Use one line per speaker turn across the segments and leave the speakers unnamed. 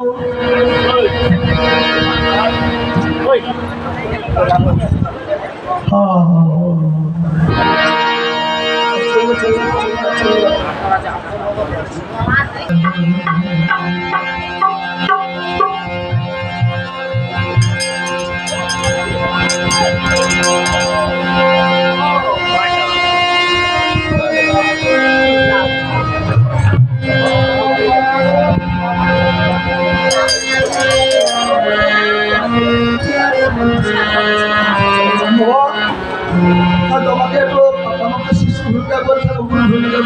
আর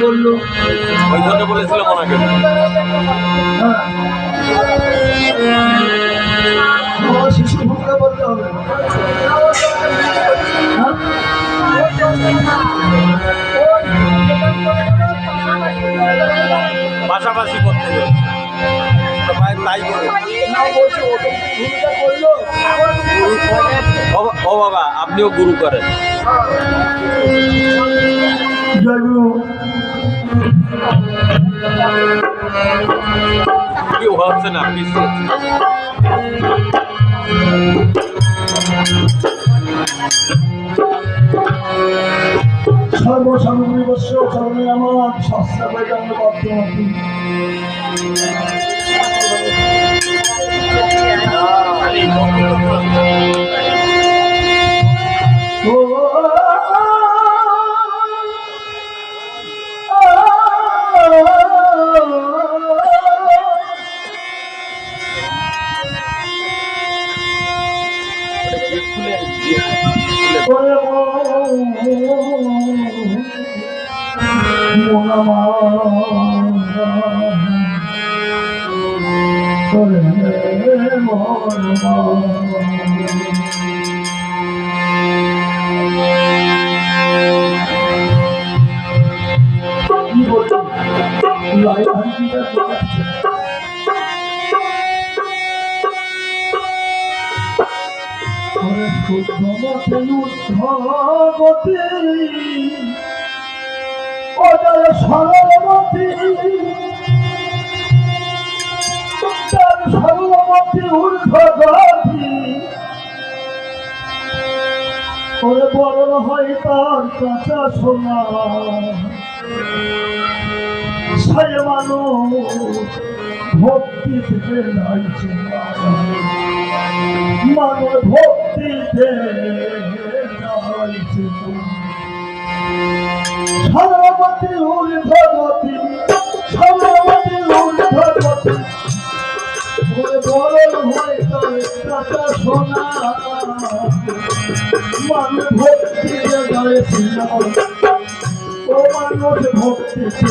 বলল।
ওই জন্য বলেছিলাম ওনাকে।
হ্যাঁ। শিশু ভূমিকা বলতে হবে?
পাশাপাশি করতে হবে। তাই করে
ও
বাবা আপনিও গুরু করেন।
জয়গুরু
কি হচ্ছে না?
সর্বসামগ্রী বস্য চরণে আমার সস্তা বৈদান্য বর্তমানে তার সর্বমতি ঊর্ধ্ব গতি ওরে বড় হয় তার কাঁচা সোনা। সে মানুষ। ভক্তি থেকে নাইছে মানুষ। ভক্তিতে নাইছে হয় তার কাঁচা সোনা মানুষ ভক্তিতে গাইছে ও মানুষ ভক্তিতে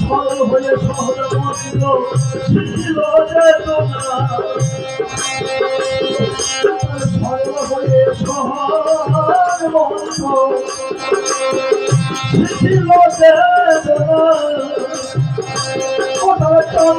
সরল হয়ে সহজ মন্ত্র শিখিল চেতনা সরল মন্ত্র শিখিল চেতনা কোথায় চাঁদ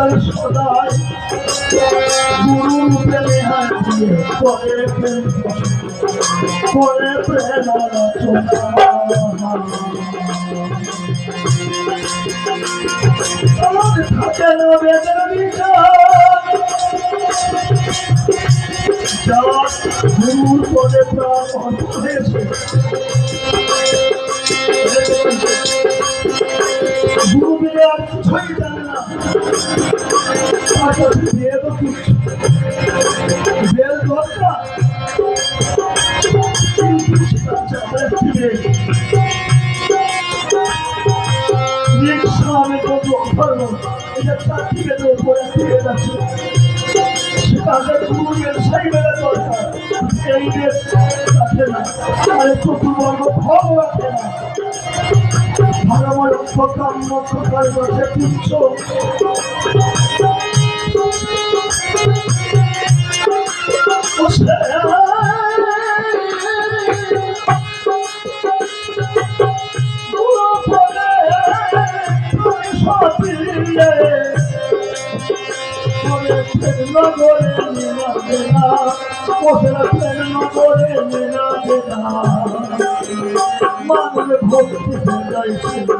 তার সদায়। গুরু রূপে নেহার করে প্রেম করে। প্রেম থাকে না সেটাকে গুরুয়ের সেই বেড়ে দরকার এই বেদ রাখে না। আরে চতুর্বর্গ ভাব রাখে না। ভালোময় প্রকাম নক্ষত্রের কাছে তুচ্ছ মানুষ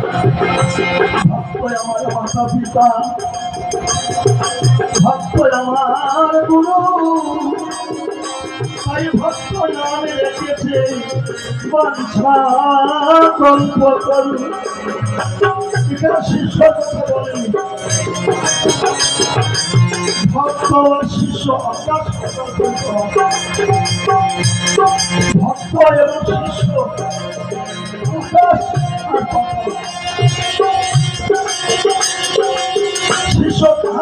ভক্ত আমার মাতা পিতা। ভক্ত আমার গুরু। তাই ভক্ত নামে রেখেছে বাঞ্ছা কল্প এবং শিষ্য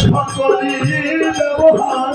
সকলের ব্যবহার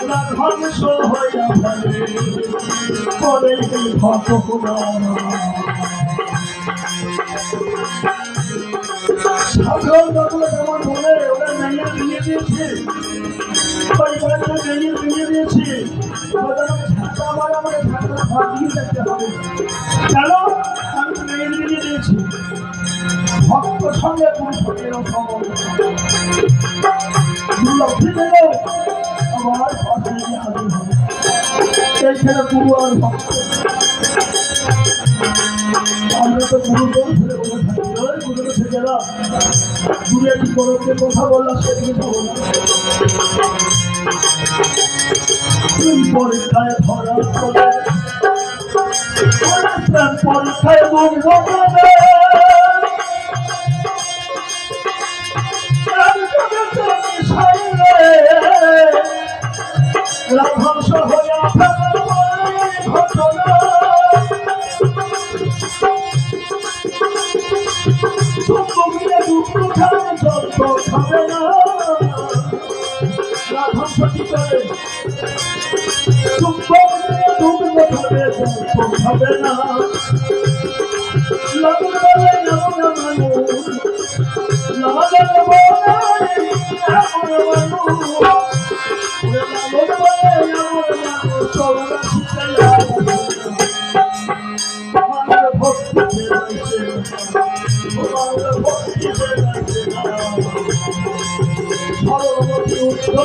ওরা ধ্বংস হইয়া ফেলে ঘটনা। সাধারণ লোকগুলো যেমন বলে, ওরা নাইয়া দিয়ে দিয়েছে। পরিবারকে বেরিয়ে দিয়ে দিয়েছে। ঝাঁটা আমার কেন? আমি মেয়ে দিয়ে দিয়েছি। ভক্ত সঙ্গে আমার পাশে হাজির হবে তো গুরু দল ফেলে থাকি ওই গুরু কাছে গেলাম গুরু একটু গরমকে কথা বললাম সেদিকে যাব না পরীক্ষায় ধরা পরীক্ষায় মন রাধংস হইয়া ফেলার ঘটনা খাবে না রাধংস কি করে? দুঃখ খাবে না।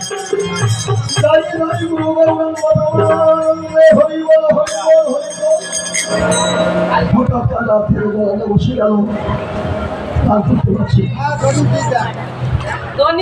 ভক্তি রয়েছে না বসে গেল। তার করতে পারছি
ধনী